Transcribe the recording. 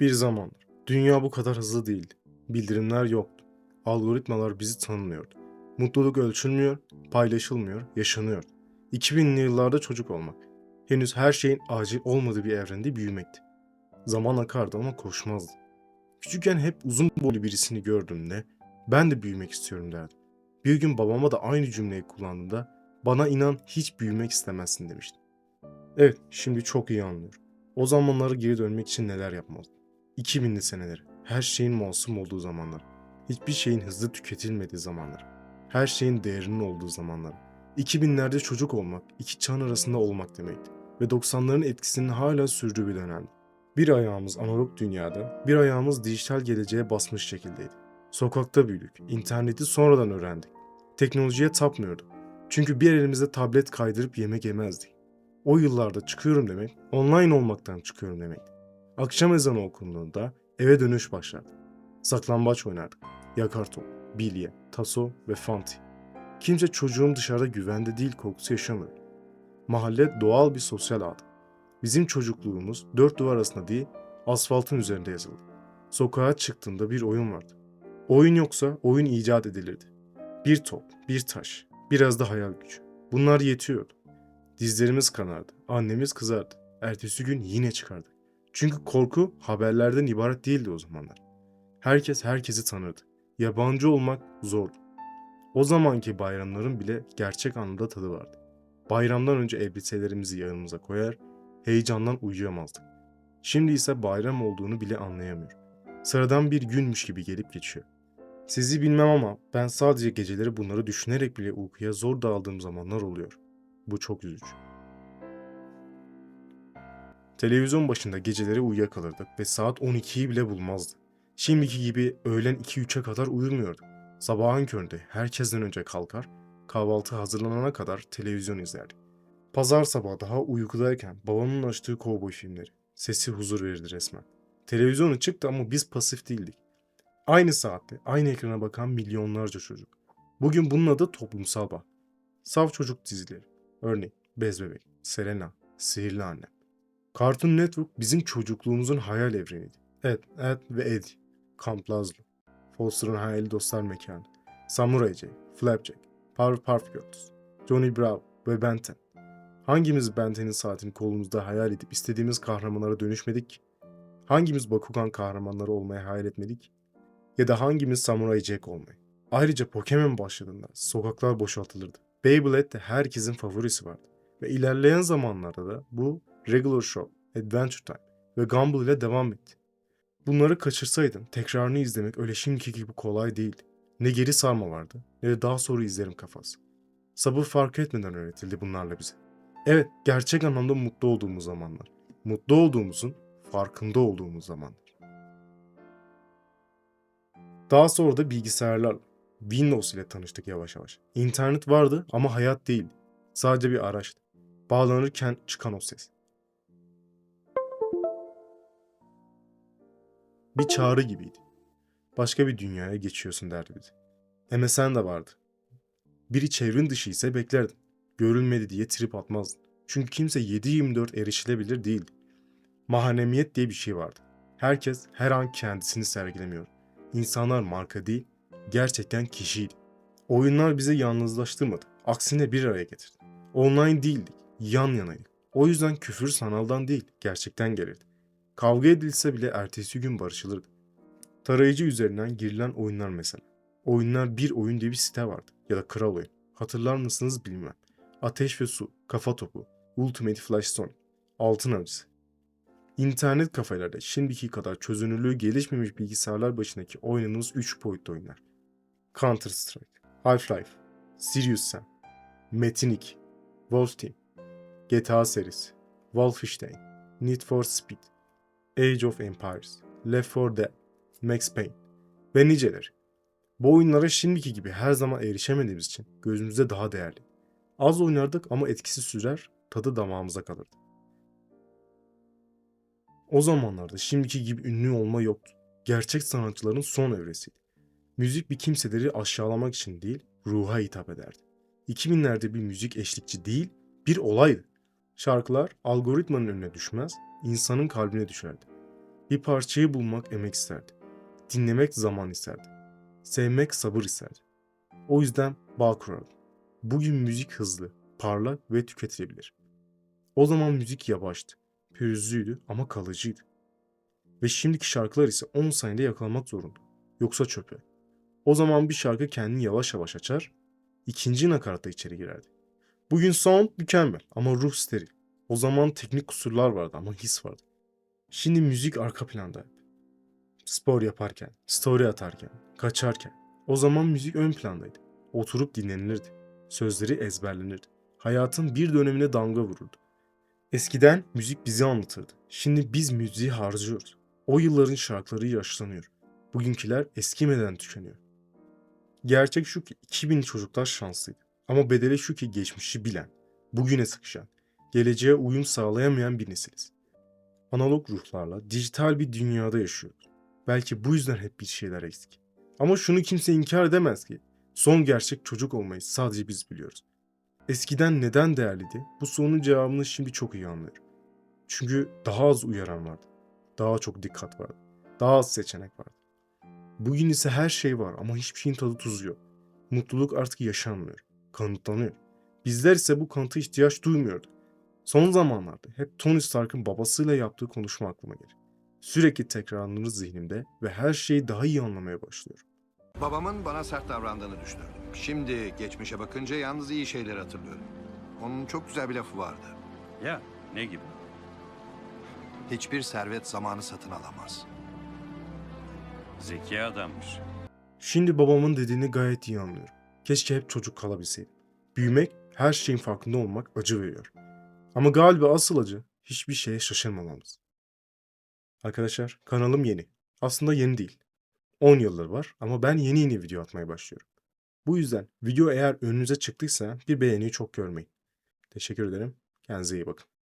Bir zamanlar dünya bu kadar hızlı değildi. Bildirimler yoktu. Algoritmalar bizi tanımlıyordu. Mutluluk ölçülmüyor, paylaşılmıyor, yaşanıyordu. 2000'li yıllarda çocuk olmak. Henüz her şeyin acil olmadığı bir evrende büyümekti. Zaman akardı ama koşmazdı. Küçükken hep uzun boylu birisini gördüğümde ben de büyümek istiyorum derdim. Bir gün babama da aynı cümleyi kullandığımda bana inan hiç büyümek istemezsin demişti. Evet, şimdi çok iyi anlıyorum. O zamanlara geri dönmek için neler yapmalıydım. 2000'li seneleri, her şeyin masum olduğu zamanlar, hiçbir şeyin hızlı tüketilmediği zamanlar, her şeyin değerinin olduğu zamanlar. 2000'lerde çocuk olmak, iki çağın arasında olmak demekti ve 90'ların etkisinin hala sürdüğü bir dönemdi. Bir ayağımız analog dünyada, bir ayağımız dijital geleceğe basmış şekildeydi. Sokakta büyüdük, interneti sonradan öğrendik. Teknolojiye tapmıyorduk. Çünkü bir elimizde tablet kaydırıp yemek yemezdik. O yıllarda çıkıyorum demek, online olmaktan çıkıyorum demekti. Akşam ezanı okunduğunda eve dönüş başlardı. Saklambaç oynardık. Yakar top, bilye, taso ve fanti. Kimse çocuğum dışarıda güvende değil korkusu yaşamıyor. Mahalle doğal bir sosyal ağdı. Bizim çocukluğumuz dört duvar arasında değil, asfaltın üzerinde yazıldı. Sokağa çıktığında bir oyun vardı. Oyun yoksa oyun icat edilirdi. Bir top, bir taş, biraz da hayal gücü. Bunlar yetiyordu. Dizlerimiz kanardı, annemiz kızardı. Ertesi gün yine çıkardı. Çünkü korku haberlerden ibaret değildi o zamanlar. Herkes herkesi tanırdı. Yabancı olmak zordu. O zamanki bayramların bile gerçek anlamda tadı vardı. Bayramdan önce elbiselerimizi yanımıza koyar, heyecandan uyuyamazdık. Şimdi ise bayram olduğunu bile anlayamıyorum. Sıradan bir günmüş gibi gelip geçiyor. Sizi bilmem ama ben sadece geceleri bunları düşünerek bile uykuya zor daldığım zamanlar oluyor. Bu çok üzücü. Televizyon başında geceleri uyuyakalırdık ve saat 12'yi bile bulmazdı. Şimdiki gibi öğlen 2-3'e kadar uyumuyorduk. Sabahın köründe herkesten önce kalkar, kahvaltı hazırlanana kadar televizyon izlerdik. Pazar sabahı daha uykudayken babamın açtığı kovboy filmleri. Sesi huzur verirdi resmen. Televizyonu çıktı ama biz pasif değildik. Aynı saatte aynı ekrana bakan milyonlarca çocuk. Bugün bunun adı toplumsal bağ. Saf çocuk dizileri. Örneğin Bez Bebek, Selena, Sihirli Annem. Cartoon Network bizim çocukluğumuzun hayal evreniydi. Ed, Ed ve Eddie, Camp Lazlo, Foster'ın Hayali Dostlar Mekanı, Samurai Jack, Flapjack, Powerpuff Girls, Johnny Bravo ve Ben 10. Hangimiz Ben 10'in saatini kolumuzda hayal edip istediğimiz kahramanlara dönüşmedik? Hangimiz Bakugan kahramanları olmaya hayal etmedik? Ya da hangimiz Samurai Jack olmayı? Ayrıca Pokemon başladığında sokaklar boşaltılırdı. Beyblade de herkesin favorisi vardı. Ve ilerleyen zamanlarda da bu Regular Show, Adventure Time ve Gumball ile devam etti. Bunları kaçırsaydım tekrarını izlemek öyle şimdiki gibi kolay değildi. Ne geri sarma vardı ne de daha sonra izlerim kafası. Sabır fark etmeden öğretildi bunlarla bize. Evet, gerçek anlamda mutlu olduğumuz zamanlar. Mutlu olduğumuzun farkında olduğumuz zamanlar. Daha sonra da bilgisayarlarla, Windows ile tanıştık yavaş yavaş. İnternet vardı ama hayat değildi. Sadece bir araçtı. Bağlanırken çıkan o ses. Bir çağrı gibiydi. Başka bir dünyaya geçiyorsun derdi. MSN de vardı. Biri çevrim dışı ise beklerdin. Görülmedi diye trip atmazdın. Çünkü kimse 7-24 erişilebilir değildi. Mahremiyet diye bir şey vardı. Herkes her an kendisini sergilemiyor. İnsanlar marka değil, gerçekten kişiydi. Oyunlar bizi yalnızlaştırmadı. Aksine bir araya getirdi. Online değildik, yan yanaydık. O yüzden küfür sanaldan değil, gerçekten gelirdi. Kavga edilse bile ertesi gün barışılırdı. Tarayıcı üzerinden girilen oyunlar mesela. Oyunlar bir oyun diye bir site vardı. Ya da kral oyun. Hatırlar mısınız bilmem. Ateş ve Su, Kafa Topu, Ultimate Flash Sonic, Altın Avcısı. İnternet kafelerde şimdiki kadar çözünürlüğü gelişmemiş bilgisayarlar başındaki oynadığımız 3 boyutlu oyunlar. Counter Strike, Half-Life, Serious Sam, Metin 2, Wolf Team, GTA serisi, Wolfenstein, Need for Speed, Age of Empires, Left 4 Dead, Max Payne ve niceleri. Bu oyunlara şimdiki gibi her zaman erişemediğimiz için gözümüzde daha değerli. Az oynardık ama etkisi sürer, tadı damağımıza kalırdı. O zamanlarda şimdiki gibi ünlü olma yoktu. Gerçek sanatçıların son evresiydi. Müzik bir kimseleri aşağılamak için değil, ruha hitap ederdi. 2000'lerde bir müzik eşlikçi değil, bir olaydı. Şarkılar algoritmanın önüne düşmez, insanın kalbine düşerdi. Bir parçayı bulmak emek isterdi. Dinlemek zaman isterdi. Sevmek sabır isterdi. O yüzden bağ kurardım. Bugün müzik hızlı, parlak ve tüketilebilir. O zaman müzik yavaştı, pürüzlüydü ama kalıcıydı. Ve şimdiki şarkılar ise 10 saniyede yakalamak zorunda. Yoksa çöpe. O zaman bir şarkı kendini yavaş yavaş açar, ikinci nakaratta içeri girerdi. Bugün sound mükemmel ama ruh steril. O zaman teknik kusurlar vardı ama his vardı. Şimdi müzik arka planda. Spor yaparken, story atarken, kaçarken. O zaman müzik ön plandaydı. Oturup dinlenilirdi. Sözleri ezberlenirdi. Hayatın bir dönemine damga vururdu. Eskiden müzik bizi anlatırdı. Şimdi biz müziği harcıyoruz. O yılların şarkıları yaşlanıyor. Bugünküler eskimeden tükeniyor. Gerçek şu ki 2000 çocuklar şanslıydı. Ama bedeli şu ki geçmişi bilen, bugüne sıkışan, geleceğe uyum sağlayamayan bir nesiliz. Analog ruhlarla dijital bir dünyada yaşıyoruz. Belki bu yüzden hep bir şeyler eksik. Ama şunu kimse inkar edemez ki. Son gerçek çocuk olmayı sadece biz biliyoruz. Eskiden neden değerliydi? Bu sorunun cevabını şimdi çok iyi anlıyorum. Çünkü daha az uyaran vardı. Daha çok dikkat vardı. Daha az seçenek vardı. Bugün ise her şey var ama hiçbir şeyin tadı tuzu yok. Mutluluk artık yaşanmıyor. Kanıtlanıyor. Bizler ise bu kanıta ihtiyaç duymuyorduk. Son zamanlarda hep Tony Stark'ın babasıyla yaptığı konuşma aklıma gelir. Sürekli tekrarlanır zihnimde ve her şeyi daha iyi anlamaya başlıyorum. Babamın bana sert davrandığını düşünürdüm. Şimdi geçmişe bakınca yalnız iyi şeyleri hatırlıyorum. Onun çok güzel bir lafı vardı. Ya ne gibi? Hiçbir servet zamanı satın alamaz. Zeki adammış. Şimdi babamın dediğini gayet iyi anlıyorum. Keşke hep çocuk kalabilseydim. Büyümek, her şeyin farkında olmak acı veriyor. Ama galiba asıl acı hiçbir şeye şaşırmamamız. Arkadaşlar kanalım yeni. Aslında yeni değil. 10 yıldır var ama ben yeni yeni video atmaya başlıyorum. Bu yüzden video eğer önünüze çıktıysa bir beğeniyi çok görmeyin. Teşekkür ederim. Kendinize iyi bakın.